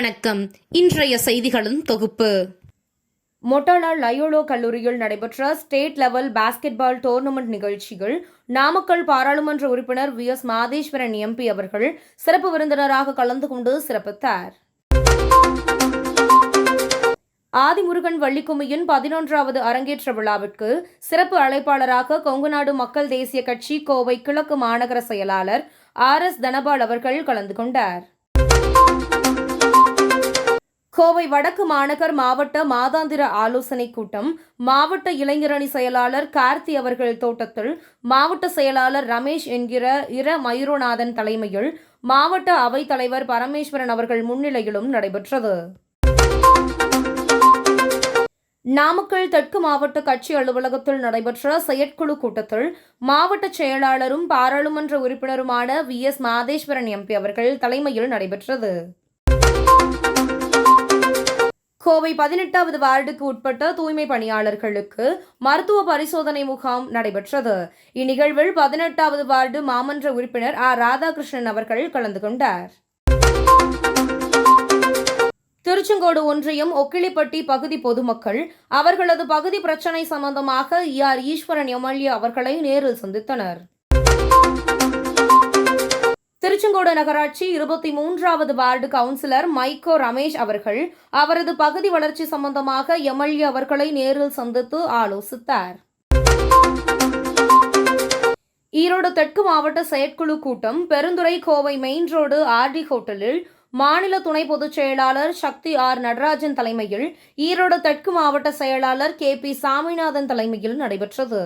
வணக்கம். இன்றைய செய்திகளின் தொகுப்பு. மொட்டாலா லயோலோ கல்லூரியில் நடைபெற்ற ஸ்டேட் லெவல் பாஸ்கெட்பால் டோர்னமெண்ட் நிகழ்ச்சியில் நாமக்கல் பாராளுமன்ற உறுப்பினர் வி. எஸ். மாதேஸ்வரன் எம்பி அவர்கள் சிறப்பு விருந்தினராக கலந்து கொண்டு சிறப்பித்தார். ஆதிமுருகன் வள்ளிக்கும்மியின் பதினொன்றாவது அரங்கேற்ற விழாவிற்கு சிறப்பு அழைப்பாளராக கொங்குநாடு மக்கள் தேசிய கட்சி கோவை கிழக்கு மாநகர செயலாளர் ஆர். எஸ். தனபால் அவர்கள் கலந்து கொண்டார். கோவை வடக்கு மாநகர் மாவட்ட மாதாந்திர ஆலோசனை கூட்டம் மாவட்ட இளைஞரணி செயலாளர் கார்த்தி அவர்கள் தோட்டத்தில் மாவட்ட செயலாளர் ரமேஷ் என்கிற இர மயூரநாதன் தலைமையில் மாவட்ட அவைத் தலைவர் பரமேஸ்வரன் அவர்கள் முன்னிலையிலும் நடைபெற்றது. நாமக்கல் தெற்கு மாவட்ட கட்சி அலுவலகத்தில் நடைபெற்ற செயற்குழு கூட்டத்தில் மாவட்ட செயலாளரும் பாராளுமன்ற உறுப்பினருமான வி எஸ் மாதேஸ்வரன் எம்பி அவர்கள் தலைமையில் நடைபெற்றது. கோவை பதினெட்டாவது வார்டுக்கு உட்பட்ட தூய்மை பணியாளர்களுக்கு மருத்துவ பரிசோதனை முகாம் நடைபெற்றது. இந்நிகழ்வில் பதினெட்டாவது வார்டு மாமன்ற உறுப்பினர் ஆர். ராதாகிருஷ்ணன் அவர்கள் கலந்து கொண்டார். திருச்செங்கோடு ஒன்றியம் ஒக்கிலிப்பட்டி பகுதி பொதுமக்கள் அவர்களது பகுதி பிரச்சினை சம்பந்தமாக ஈஸ்வரன் எம்எல்ஏ அவர்களை நேரில் சந்தித்தனர். திருச்செங்கோடு நகராட்சி இருபத்தி மூன்றாவது வார்டு கவுன்சிலர் மைக்கோ ரமேஷ் அவர்கள் அவரது பகுதி வளர்ச்சி சம்பந்தமாக எம்எல்ஏ அவர்களை நேரில் சந்தித்து ஆலோசித்தார். ஈரோடு தெற்கு மாவட்ட செயற்குழு கூட்டம் Perundurai Kovai main road RT ஹோட்டலில் மாநில துணை பொதுச் செயலாளர் சக்தி ஆர் நடராஜன் தலைமையில் ஈரோடு தெற்கு மாவட்ட செயலாளர் கே பி சாமிநாதன் தலைமையில் நடைபெற்றது.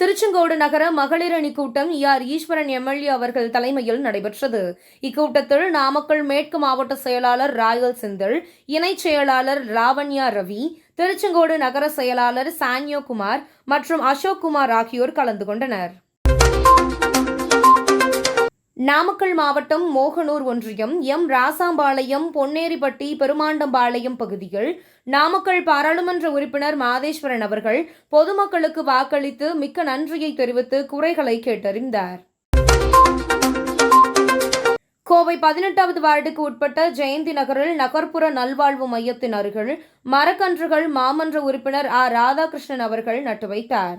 திருச்செங்கோடு நகர மகளிர் அணி கூட்டம் ஆர். ஈஸ்வரன் எம்எல்ஏ அவர்கள் தலைமையில் நடைபெற்றது. இக்கூட்டத்தில் நாமக்கல் மேற்கு மாவட்ட செயலாளர் ராயல் செந்தில் இணைச் செயலாளர் ராவண்யா ரவி திருச்செங்கோடு நகர செயலாளர் சான்யோ குமார் மற்றும் அசோக் குமார் ஆகியோர் கலந்து கொண்டனர். நாமக்கல் மாவட்டம் மோகனூர் ஒன்றியம் எம் ராசாம்பாளையம் பொன்னேரிப்பட்டி பெருமாண்டம்பாளையம் பகுதியில் நாமக்கல் பாராளுமன்ற உறுப்பினர் மாதேஸ்வரன் அவர்கள் பொதுமக்களுக்கு வாக்களித்து மிக்க நன்றியை தெரிவித்து குறைகளை கேட்டறிந்தார். கோவை பதினெட்டாவது வார்டுக்கு உட்பட்ட ஜெயந்தி நகரில் நகர்ப்புற நல்வாழ்வு மையத்தின் அருகில் மரக்கன்றுகள் மாமன்ற உறுப்பினர் ஆர் ராதாகிருஷ்ணன் அவர்கள் நட்டு வைத்தார்.